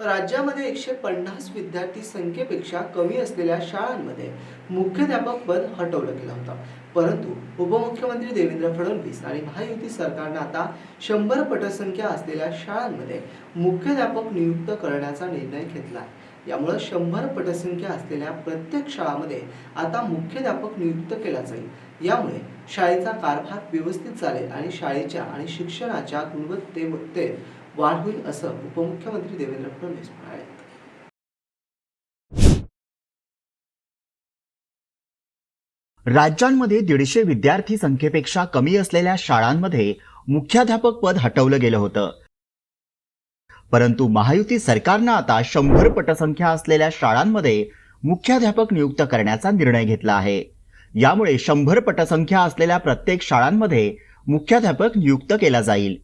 राज्यामध्ये एकशे पन्नास विद्यार्थी संख्येपेक्षा कमी असलेल्या शाळांमध्ये मुख्याध्यापक पद हटवलं गेलं होतं. परंतु उपमुख्यमंत्री देवेंद्र फडणवीस आणि महायुती सरकारनं आता शंभर पटसंख्या असलेल्या शाळांमध्ये मुख्याध्यापक नियुक्त करण्याचा निर्णय घेतला आहे. यामुळं शंभर पटसंख्या असलेल्या प्रत्येक शाळामध्ये आता मुख्याध्यापक नियुक्त केला जाईल. यामुळे शाळेचा कारभार व्यवस्थित चालेल आणि शाळेच्या आणि शिक्षणाच्या गुणवत्तेमध्ये वाढ होईल असं उपमुख्यमंत्री देवेंद्र फडणवीस म्हणाले. राज्यांमध्ये दीडशे विद्यार्थी संख्येपेक्षा कमी असलेल्या शाळांमध्ये मुख्याध्यापक पद हटवलं गेलं होतं. परंतु महायुती सरकारनं आता शंभर पटसंख्या असलेल्या शाळांमध्ये मुख्याध्यापक नियुक्त करण्याचा निर्णय घेतला आहे. यामुळे शंभर पटसंख्या असलेल्या प्रत्येक शाळांमध्ये मुख्याध्यापक नियुक्त केला जाईल.